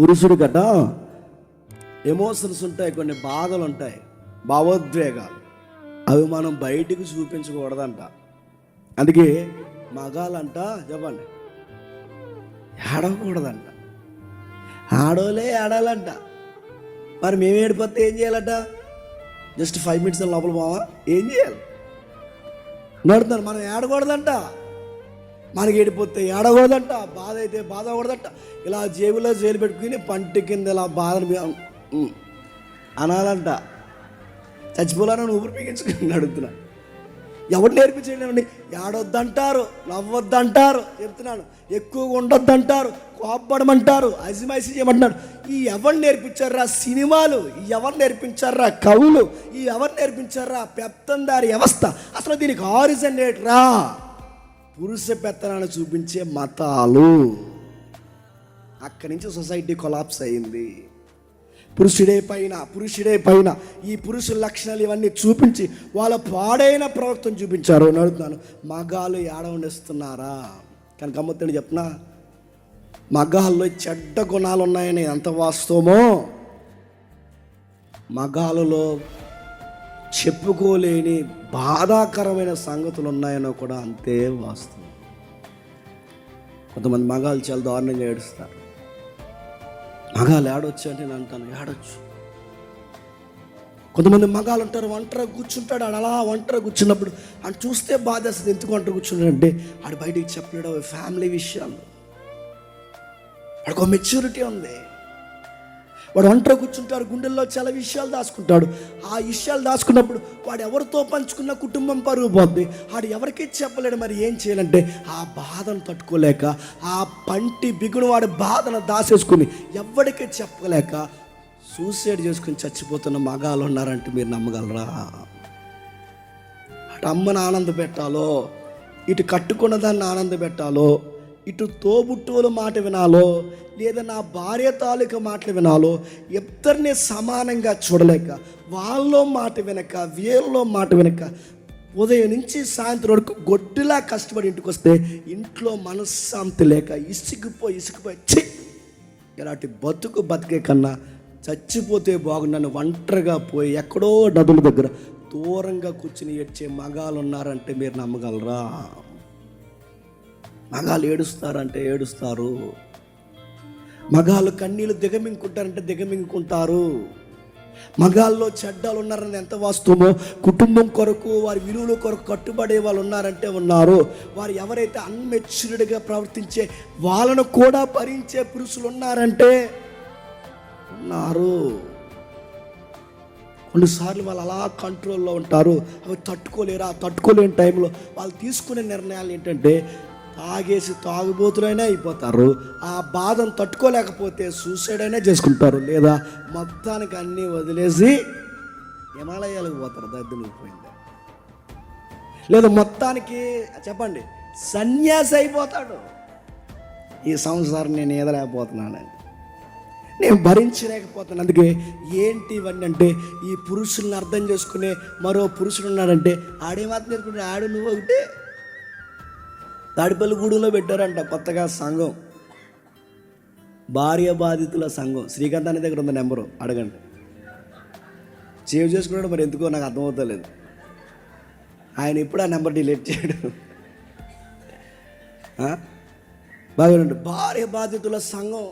పురుషుడు కదా. ఎమోషన్స్ ఉంటాయి కొన్ని బాధలు ఉంటాయి భావోద్వేగాలు. అవి మనం బయటికి చూపించకూడదంట. అందుకే మగాలంట చెప్పండి. ఏడవకూడదంట. ఆడోలే ఆడాలంట మరి మేము ఏడిపోతే ఏం చేయాలట? జస్ట్ ఫైవ్ మినిట్స్ లోపల పోవా? ఏం చేయాలి? నడుతారు మనం ఏడకూడదంట. మనకి ఏడిపోతే ఏడకూడదంట బాధ అయితే బాధ కూడదంట ఇలా జేబులో జైలు పెట్టుకుని పంటి కింద ఇలా బాధను అనాలంట. చచ్చిపోవాలని ఊపిరి పీకించుకుని అడుగుతున్నా. ఎవరు నేర్పించండి? ఏడొద్దంటారు నవ్వొద్దంటారు చెప్తున్నాను. ఎక్కువగా ఉండొద్దంటారు కోప్పడమంటారు అజిమైసి చేయమంటున్నారు. ఈ ఎవరు నేర్పించారా సినిమాలు? ఈ ఎవరు నేర్పించారా కవులు? ఈ ఎవరు నేర్పించారా పెత్తందారి వ్యవస్థ? అసలు దీనికి ఆరిజన్ రా పురుష పెత్తనాన్ని చూపించే మతాలు. అక్కడి నుంచి సొసైటీ కొలాప్స్ అయింది. పురుషుడే పైన పురుషుడే పైన ఈ పురుషుల లక్షణాలు ఇవన్నీ చూపించి వాళ్ళ పాడైన ప్రవక్తను చూపించారు. అని అడుగుతున్నాను మగాలు ఏడ వండిస్తున్నారా కానీ గమ్మత్తని చెప్తున్నా మగాల్లో చెడ్డ గుణాలు ఉన్నాయని ఎంత వాస్తవమో? మగాలలో చెప్పుకోలేని బాధాకరమైన సంగతులు ఉన్నాయనో కూడా అంతే వాస్తవం. కొంతమంది మగాలు చాలా దారుణంగా ఏడుస్తారు. మగాలు ఏడొచ్చు అంటే నేను అంటాను ఏడొచ్చు. కొంతమంది మగాలు ఉంటారు ఒంటరి కూర్చుంటాడు ఆడు అలా ఒంటరి కూర్చున్నప్పుడు అని చూస్తే బాధేస్తుంది ఎందుకు ఒంటరి కూర్చున్నాడంటే ఆడు బయటికి చెప్పలేడు ఫ్యామిలీ విషయాలు. వాడికి ఒక మెచ్యూరిటీ ఉంది. వాడు ఒంటరి కూర్చుంటాడు గుండెల్లో చాలా విషయాలు దాచుకుంటాడు. ఆ విషయాలు దాచుకున్నప్పుడు వాడు ఎవరితో పంచుకున్న కుటుంబం పరుగు పోద్ది. వాడు ఎవరికీ చెప్పలేడు మరి ఏం చేయాలంటే ఆ బాధను తట్టుకోలేక ఆ పంటి బిగుడు వాడి బాధను దాసేసుకుని ఎవరికీ చెప్పలేక సూసైడ్ చేసుకుని చచ్చిపోతున్న మగాలు ఉన్నారంటే మీరు నమ్మగలరా? అటు అమ్మని ఆనంద పెట్టాలో ఇటు కట్టుకున్న దాన్ని ఆనంద పెట్టాలో ఇటు తోబుట్టువుల మాట వినాలో లేదా నా భార్య తాలూకా మాటలు వినాలో ఇద్దరిని సమానంగా చూడలేక వాళ్ళలో మాట వినక వీళ్ళలో మాట వినక ఉదయం నుంచి సాయంత్రం వరకు గొడ్డులా కష్టపడి ఇంటికి వస్తే ఇంట్లో మనశ్శాంతి లేక ఇసుకుపోయి ఇసుకుపోయి చి ఇలాంటి బతుకు బతికే కన్నా చచ్చిపోతే బాగున్నాను ఒంటరిగా పోయి ఎక్కడో నదుల దగ్గర దూరంగా కూర్చుని ఏడ్చే మగాలు ఉన్నారంటే మీరు నమ్మగలరా? మగాలు ఏడుస్తారంటే ఏడుస్తారు. మగాళ్ళు కన్నీళ్ళు దిగమింగుకుంటారంటే దిగమింగుకుంటారు. మగాల్లో చెడ్డాలు ఉన్నారని ఎంత వాస్తవమో కుటుంబం కొరకు వారి విలువల కొరకు కట్టుబడే వాళ్ళు ఉన్నారంటే ఉన్నారు. వారు ఎవరైతే అన్మెచ్యూర్డ్గా ప్రవర్తించే వాళ్ళను కూడా భరించే పురుషులు ఉన్నారంటే ఉన్నారు. కొన్నిసార్లు వాళ్ళు అలా కంట్రోల్లో ఉంటారు. అవి తట్టుకోలేరు. ఆ తట్టుకోలేని టైంలో వాళ్ళు తీసుకునే నిర్ణయాలు ఏంటంటే తాగేసి తాగుబోతులైనా అయిపోతారు. ఆ బాధను తట్టుకోలేకపోతే సూసైడ్ అయినా చేసుకుంటారు. లేదా మొత్తానికి అన్నీ వదిలేసి హిమాలయాలకు పోతారు. దద్దులు పోయింది లేదా మొత్తానికి చెప్పండి సన్యాసి అయిపోతాడు. ఈ సంవత్సరం నేను ఎదలేకపోతున్నానని నేను భరించలేకపోతున్నాను. అందుకే ఏంటి ఇవన్నీ అంటే ఈ పురుషుల్ని అర్థం చేసుకునే మరో పురుషుడు ఉన్నాడంటే ఆడే మాత్రం నేర్చుకుంటే ఆడు నువ్వు ఒకటే. తాడిపల్లిగూడెంలో పెట్టారంట కొత్తగా సంఘం. భార్య బాధితుల సంఘం. శ్రీకాంత్ అనే దగ్గర ఉంది నెంబరు. అడగండి. సేవ్ చేసుకున్నాడు మరి ఎందుకో నాకు అర్థమవుతలేదు. ఆయన ఎప్పుడు ఆ నెంబర్ డిలీట్ చేయడు. బాగా భార్య బాధితుల సంఘం.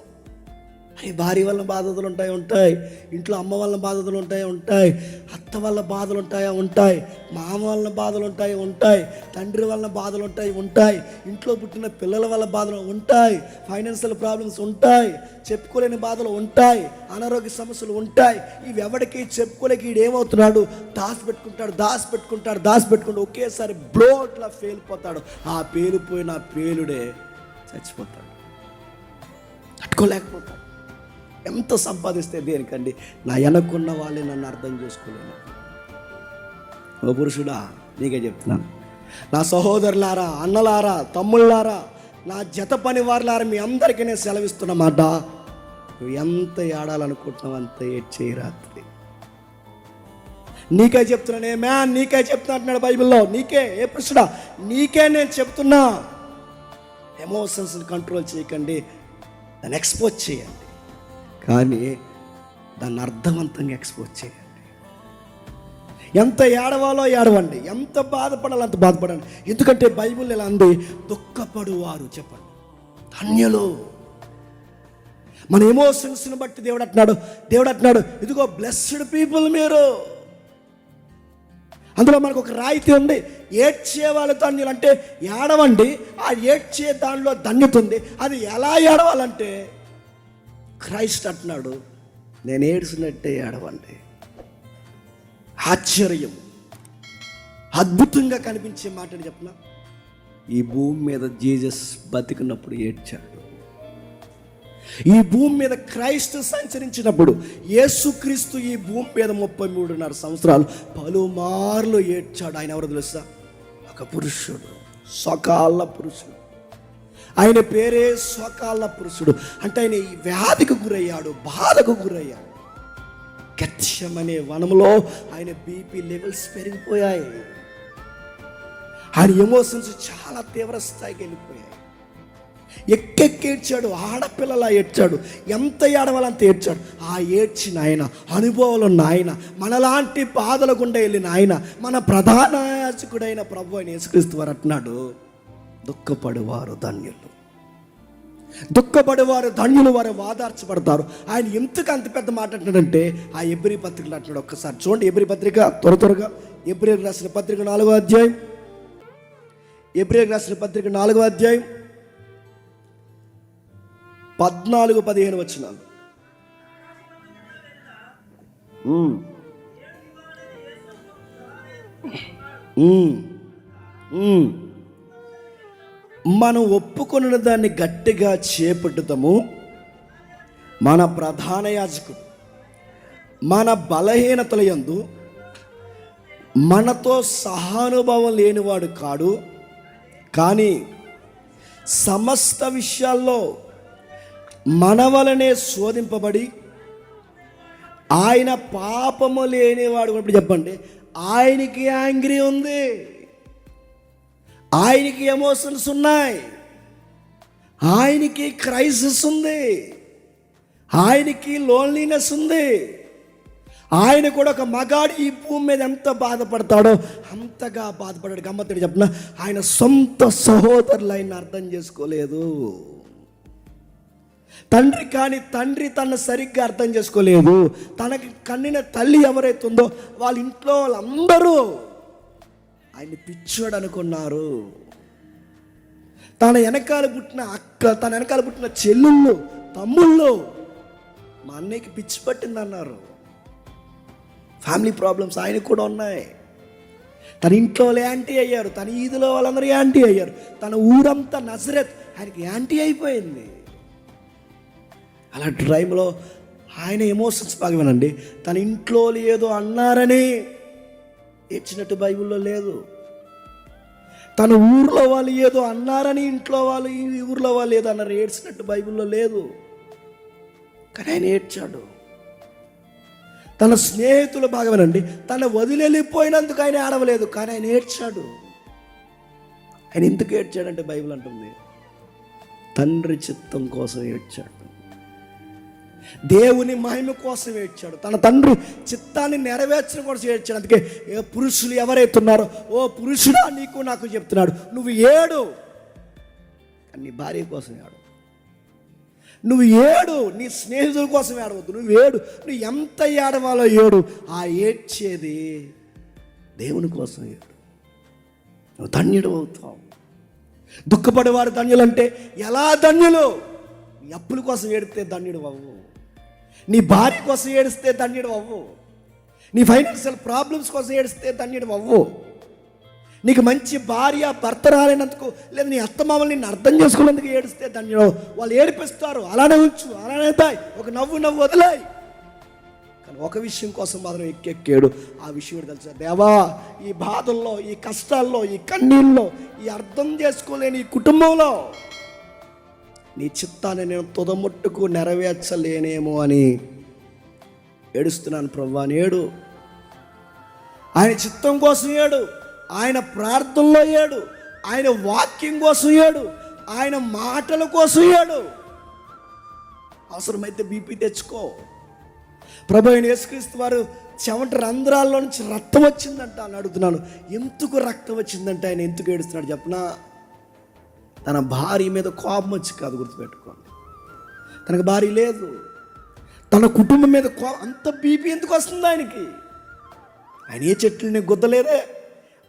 భార్య వల్ల బాధలు ఉంటాయి ఉంటాయి. ఇంట్లో అమ్మ వల్ల బాధలు ఉంటాయి ఉంటాయి. అత్త వల్ల బాధలు ఉంటాయా ఉంటాయి. మామ వల్ల బాధలు ఉంటాయి ఉంటాయి. తండ్రి వల్ల బాధలు ఉంటాయి ఉంటాయి. ఇంట్లో పుట్టిన పిల్లల వల్ల బాధలు ఉంటాయి. ఫైనాన్షియల్ ప్రాబ్లమ్స్ ఉంటాయి. చెప్పుకోలేని బాధలు ఉంటాయి. అనారోగ్య సమస్యలు ఉంటాయి. ఇవి ఎవరికి చెప్పుకోలేక ఈడు ఏమవుతున్నాడు? దాసి పెట్టుకుంటాడు దాసి పెట్టుకుంటాడు దాసి పెట్టుకుంటాడు. ఒకేసారి బ్లోట్లా పేలిపోతాడు. ఆ పేలిపోయిన పేలుడే చచ్చిపోతాడు. కట్టుకోలేకపోతాడు ఎంత సంపాదిస్తే దేనికండి? నా వెనక్కున్న వాళ్ళే నన్ను అర్థం చేసుకోలేను ఓ పురుషుడా నీకే చెప్తున్నాను నా సహోదరులారా అన్నలారా తమ్ముళ్ళారా నా జత పని వారులారా మీ అందరికీ నేను సెలవిస్తున్నమాట నువ్వు ఎంత ఏడాలనుకుంటున్నావు అంత ఏడ్చేయి రాత్రి. నీకే చెప్తున్నాను ఏ మ్యాన్ నీకే చెప్తున్నా అంటున్నాడు బైబిల్లో. నీకే ఏ పురుషుడా నీకే నేను చెప్తున్నా. ఎమోషన్స్ని కంట్రోల్ చేయకండి. దాన్ని ఎక్స్పోజ్ చేయండి. కానీ దాన్ని అర్థవంతంగా ఎక్స్పోజ్ చేయండి. ఎంత ఏడవాలో ఏడవండి ఎంత బాధపడాలో అంత బాధపడండి. ఎందుకంటే బైబుల్ ఇలా అంది దుఃఖపడువారు చెప్పండి. ధన్యులు. మన ఎమోషన్స్ని బట్టి దేవుడు అంటున్నాడు దేవుడు అంటున్నాడు ఇదిగో బ్లెస్డ్ పీపుల్ మీరు. అందులో మనకు ఒక రాయితీ ఉంది ఏడ్చే వాళ్ళ ధన్యులు అంటే ఏడవండి ఆ ఏడ్చే దానిలో ధన్యత ఉంది అది ఎలా ఏడవాలంటే క్రైస్ట్ అంటున్నాడు నేను ఏడ్చినట్టే ఏడవండి. ఆశ్చర్యం అద్భుతంగా కనిపించే మాటని చెప్పిన? ఈ భూమి మీద జీజస్ బతికినప్పుడు ఏడ్చాడు. ఈ భూమి మీద క్రైస్తు సంచరించినప్పుడు యేసుక్రీస్తు ఈ భూమి మీద ముప్పై మూడున్నర సంవత్సరాలు పలుమార్లు ఏడ్చాడు. ఆయన ఎవరు తెలుసా? ఒక పురుషుడు సకాల పురుషుడు. ఆయన పేరే స్వకాల పురుషుడు. అంటే ఆయన ఈ వ్యాధికి గురయ్యాడు బాధకు గురయ్యాడు. కచ్చమనే వనంలో ఆయన బీపీ లెవెల్స్ పెరిగిపోయాయి. ఆయన ఎమోషన్స్ చాలా తీవ్ర స్థాయికి వెళ్ళిపోయాయి. ఎక్కెక్కి ఏడ్చాడు ఆడపిల్లలా ఏడ్చాడు ఎంత ఏడవాలంత ఏడ్చాడు. ఆ ఏడ్చిన ఆయన అనుభవాలు ఉన్న ఆయన మనలాంటి బాధల గుండా వెళ్ళిన ఆయన మన ప్రధాన యాచకుడైన ప్రభు అయిన యేసుక్రీస్తు వారు అంటున్నాడు దుఃఖపడేవారు ధన్యులు. దుఃఖపడేవారు ధన్యులు వారు వాదార్చబడతారు. ఆయన ఎందుకు అంత పెద్ద మాట అంటాడంటే ఆ ఎబ్రి పత్రికలు అంటున్నాడు ఒక్కసారి. చూడండి ఎబ్రి పత్రిక త్వర త్వరగా. ఎబ్రి రాసిన పత్రిక నాలుగో అధ్యాయం. ఎబ్రి రాసిన పత్రిక నాలుగో అధ్యాయం. పద్నాలుగు పదిహేను వచ్చినాలు Mm. Mm. మనం ఒప్పుకొనిన దాన్ని గట్టిగా చేపట్టుతాము. మన ప్రధాన యాజకుడు మన బలహీనతల యందు మనతో సహానుభవం లేనివాడు కాడు. కానీ సమస్త విషయాల్లో మన వలనే శోధింపబడి ఆయన పాపము లేనివాడు కూడా చెప్పండి. ఆయనకి యాంగ్రీ ఉంది. ఆయనకి ఎమోషన్స్ ఉన్నాయి. ఆయనకి క్రైసిస్ ఉంది. ఆయనకి లోన్లీనెస్ ఉంది. ఆయన కూడా ఒక మగాడు ఈ భూమి మీద ఎంత బాధపడతాడో అంతగా బాధపడాడు. గమ్మత్తుడు చెప్పిన ఆయన సొంత సహోదరులు ఆయన అర్థం చేసుకోలేదు. తండ్రి కానీ తండ్రి తన సరిగ్గా అర్థం చేసుకోలేదు. తనకి కన్నిన తల్లి ఎవరైతే ఉందో వాళ్ళ ఇంట్లో వాళ్ళందరూ ఆయన పిచ్చోడు అనుకున్నారు. తన వెనకాల పుట్టిన అక్క తన వెనకాల పుట్టిన చెల్లుళ్ళు తమ్ముళ్ళు మా అన్నయ్యకి పిచ్చి పట్టింది అన్నారు. ఫ్యామిలీ ప్రాబ్లమ్స్ ఆయనకు కూడా ఉన్నాయి. తన ఇంట్లో వాళ్ళు యాంటీ అయ్యారు తన ఈదులో వాళ్ళందరూ యాంటీ అయ్యారు. తన ఊరంతా నజరత్ ఆయనకి యాంటీ అయిపోయింది. అలాంటి టైంలో ఆయన ఎమోషన్స్ బాగా వినండి. తన ఇంట్లో వాళ్ళు ఏదో అన్నారని ఏడ్చినట్టు బైబిల్లో లేదు. తన ఊర్లో వాళ్ళు ఏదో అన్నారని ఇంట్లో వాళ్ళు ఈ ఊర్లో వాళ్ళు ఏదో అన్నారు ఏడ్చినట్టు బైబిల్లో లేదు. కానీ ఆయన ఏడ్చాడు. తన స్నేహితులు భాగమేనండి తన వదిలేళ్ళిపోయినందుకు ఆయన ఆడవలేదు కానీ ఆయన ఏడ్చాడు. ఆయన ఎందుకు ఏడ్చాడంటే బైబిల్ అంటుంది తండ్రి చిత్తం కోసం ఏడ్చాడు. దేవుని మహిమ కోసం ఏడ్చాడు. తన తండ్రి చిత్తాన్ని నెరవేర్చడం కోసం ఏడ్చాడు. అందుకే ఏ పురుషులు ఎవరైతే ఉన్నారో ఓ పురుషుడా నీకు నాకు చెప్తున్నాడు. నువ్వు ఏడు. కానీ నీ భార్య కోసం ఏడు. నువ్వు ఏడు నీ స్నేహితుల కోసం ఏడవద్దు. నువ్వు ఏడు నువ్వు ఎంత ఏడవాలో ఏడు. ఆ ఏడ్చేది దేవుని కోసం ఏడు. నువ్వు ధన్యుడు అవుతావు. దుఃఖపడేవారు ధన్యులు అంటే ఎలా ధన్యులు? నీ అప్పుల కోసం ఏడితే ధన్యుడు అవ్వు. నీ భార్య కోసం ఏడిస్తే ధన్యుడు అవ్వు. నీ ఫైనాన్షియల్ ప్రాబ్లమ్స్ కోసం ఏడిస్తే ధన్యుడు అవ్వు. నీకు మంచి భార్య భర్త రాలేనందుకు లేదా నీ అత్తమామల్ని నిన్ను అర్థం చేసుకున్నందుకు ఏడిస్తే ధన్యుడు వాళ్ళు ఏడిపిస్తారు అలానే ఉంచు అలానే తాయి. ఒక నవ్వు నవ్వు వదిలాయి. కానీ ఒక విషయం కోసం మాత్రం ఎక్కెక్కాడు. ఆ విషయం ఏంటో తెలుసా. దేవా ఈ బాధల్లో ఈ కష్టాల్లో ఈ కన్నీళ్ళలో ఈ అర్థం చేసుకోలేని ఈ కుటుంబంలో నీ చిత్తాన్ని నేను తుదముట్టుకు నెరవేర్చలేనేమో అని ఏడుస్తున్నాను ప్రభా. ఏడు. ఆయన చిత్తం కోసం ఏడు. ఆయన ప్రార్థనలో ఏడు. ఆయన వాక్యం కోసం ఏడు. ఆయన మాటల కోసం ఏడు. అవసరమైతే బీపీ తెచ్చుకో. ప్రభు అయిన యేసుక్రీస్తు వారు చెమట రంధ్రాల్లో నుంచి రక్తం వచ్చిందంట అని అడుగుతున్నాను. ఎందుకు రక్తం వచ్చిందంటే ఆయన? ఎందుకు ఏడుస్తున్నాడు? చెప్పనా? తన భార్య మీద కోపం వచ్చి కాదు గుర్తుపెట్టుకోండి. తనకు భార్య లేదు. తన కుటుంబం మీద కో అంత బీపీ ఎందుకు వస్తుంది ఆయనకి? ఆయన ఏ చెట్లని గుద్దలేదే?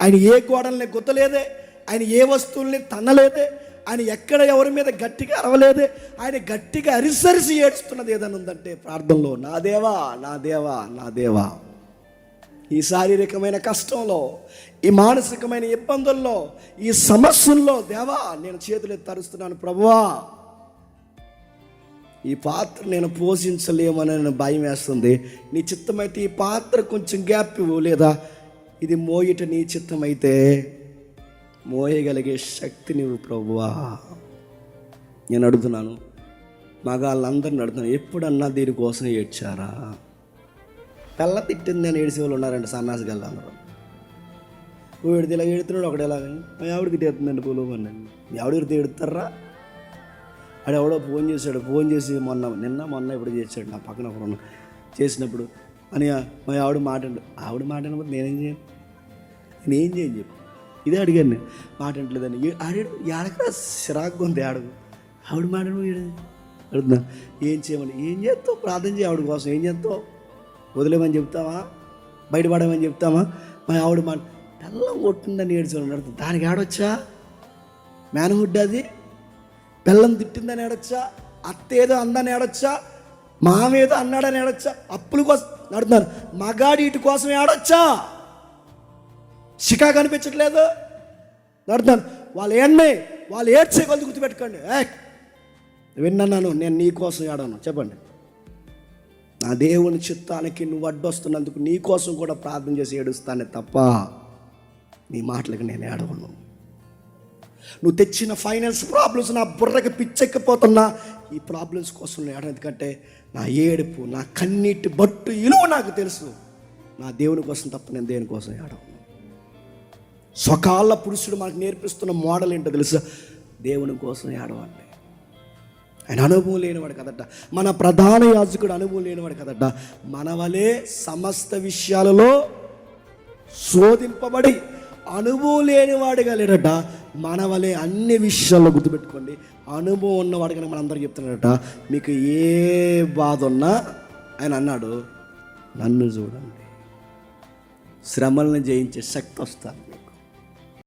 ఆయన ఏ గోడల్ని గుద్దలేదే? ఆయన ఏ వస్తువుల్ని తన్నలేదే? ఆయన ఎక్కడ ఎవరి మీద గట్టిగా అరవలేదే? ఆయన గట్టిగా అరిసరిసి ఏడుస్తున్నది ఏదైనా ఉందంటే ప్రార్థనలో నా దేవా నా దేవా నా దేవా. ఈ శారీరకమైన కష్టంలో ఈ మానసికమైన ఇబ్బందుల్లో ఈ సమస్యల్లో దేవా నేను చేతులు తరుస్తున్నాను ప్రభువా. ఈ పాత్ర నేను పోషించలేమని భయం వేస్తుంది. నీ చిత్తమైతే ఈ పాత్ర కొంచెం గ్యాప్ ఇవ్వు లేదా? ఇది మోయిట నీ చిత్తమైతే మోయగలిగే శక్తి నీవు ప్రభువా. నేను అడుగుతున్నాను మగాళ్ళందరిని అడుగుతున్నాను ఎప్పుడన్నా దీనికోసం ఏడ్చారా? తెల్ల తిట్టింది అని ఏడిసే వాళ్ళు ఉన్నారండి సన్నాసి గల్లందరూ వీడితే ఇలా ఎడుతున్నాడు ఒకటి ఇలా మా ఆవిడకి తీరుతుందండి పూలు పన్నండి మీ ఆవిడ ఎడితే ఎడుతారా ఆడు ఎవడో ఫోన్ చేశాడు. ఫోన్ చేసి మొన్న నిన్న మొన్న ఇప్పుడు చేశాడు. నా పక్కన ఒకడు చేసినప్పుడు. అని మా ఆవిడ మాట ఆవిడ మాట అన్నప్పుడు నేనేం చేయను? నేనేం చేయను చెప్పు. ఇదే అడిగాను. నేను మాట అంటలేదని ఆడాడు ఆడకరా చిరాకు ఉంది ఆడు ఆవిడ మాట అడుగుతున్నా. ఏం చేయమని? ఏం చేస్తావు? ప్రార్థన చేయ ఆవిడ కోసం. ఏం చేస్తావు? వదిలేమని చెప్తావా? బయటపడమని చెప్తామా మా ఆవిడ మాట తెల్లం కొట్టిందని ఏడ్చుకుని అడుగుతా దానికి ఆడొచ్చా మేనహుడ్ అది. బెల్లం తిట్టిందని ఏడొచ్చా? అత్త ఏదో అందని ఏడొచ్చా? మామేదో అన్నాడని ఏడొచ్చా? అప్పుల కోసం నడుతున్నారు. మగాడి ఇటు కోసం ఏడొచ్చా? షికా కనిపించట్లేదు నడుతున్నాను వాళ్ళు ఏడ్నే వాళ్ళు ఏడ్చే కొద్ది గుర్తుపెట్టుకోండి. ఏ విన్నాను నేను నీ కోసం ఏడాను. చెప్పండి. నా దేవుని చిత్తానికి నువ్వు అడ్డొస్తున్నందుకు నీ కోసం కూడా ప్రార్థన చేసి ఏడుస్తానే తప్ప నీ మాటలకు నేను ఏడవను నువ్వు తెచ్చిన ఫైనాన్స్ ప్రాబ్లమ్స్ నా బుర్రకి పిచ్చెక్కిపోతున్నా ఈ ప్రాబ్లమ్స్ కోసం నేను ఎందుకంటే నా ఏడుపు నా కన్నీటి బట్టు ఇలువ నాకు తెలుసు. నా దేవుని కోసం తప్ప నేను దేని కోసం ఏడవను? స్వకాల పురుషుడు మనకు నేర్పిస్తున్న మోడల్ ఏంటో తెలుసా? దేవుని కోసం ఏడవండి. ఆయన అనుభవం లేనివాడు కదట. మన ప్రధాన యాజకుడు అనుభవం లేనివాడు కదట. మన వలే సమస్త విషయాలలో శోధింపబడి అనుభవం లేనివాడు లేడట మన వలె అన్ని విషయాల్లో గుర్తుపెట్టుకోండి. అనుభవం ఉన్నవాడు కనుక మనందరికీ చెప్తున్నాడట మీకు ఏ బాధ ఉన్నా ఆయన అన్నాడు నన్ను చూడండి. శ్రమలను జయించే శక్తి వస్తాను